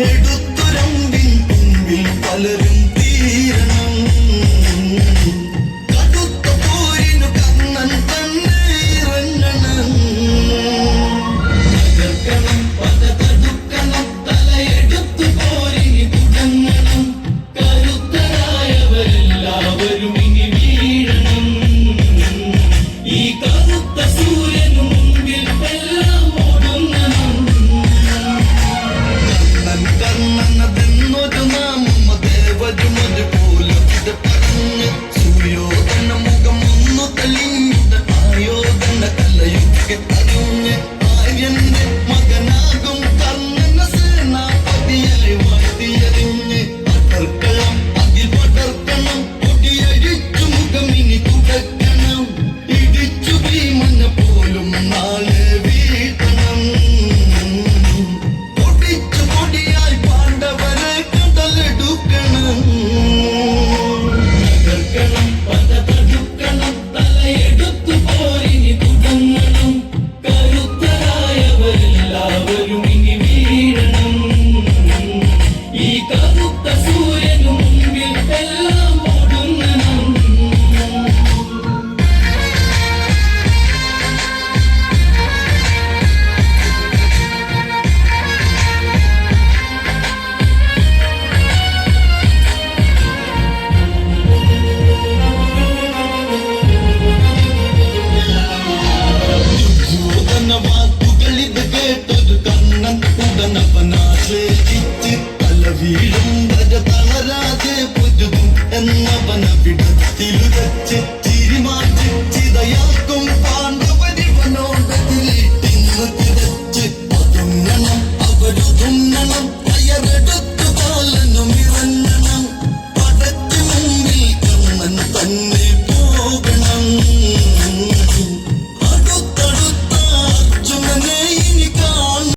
എടുത്തുരമ്പിൻ പിന്നിൽ പലരും തീരണം. കടുത്ത പോരിനു കണ്ണൻ തന്നെ ഇറങ്ങണം. തകർക്കണം പത തടുക്കണം തലയെടുത്തു പോരിന് തുടങ്ങണം കരുത്തരായവരെല്ലാവരും എന്നവനാശ്ലേഷിച്ച് പല വീടും വര തളരാതെ പൊരുതും എന്നവന